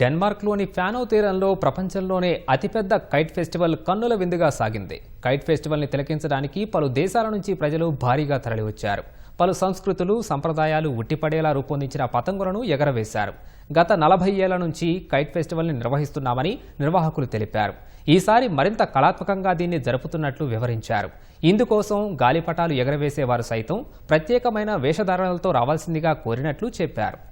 డెన్మార్క్లోని ఫ్యానో తీరంలో ప్రపంచంలోనే అతిపెద్ద కైట్ ఫెస్టివల్ కన్నుల విందుగా సాగింది. కైట్ ఫెస్టివల్ని తిలకించడానికి పలు దేశాల నుంచి ప్రజలు భారీగా తరలివచ్చారు. పలు సంస్కృతులు సంప్రదాయాలు ఉట్టిపడేలా రూపొందించిన పతంగులను ఎగరవేశారు. గత నలభై ఏళ్ళ నుంచి కైట్ ఫెస్టివల్ని నిర్వహిస్తున్నామని నిర్వాహకులు తెలిపారు. ఈసారి మరింత కళాత్మకంగా దీన్ని జరుపుతున్నట్లు వివరించారు. ఇందుకోసం గాలిపటాలు ఎగరవేసేవారు సైతం ప్రత్యేకమైన వేషధారణలతో రావాల్సిందిగా కోరినట్లు చెప్పారు.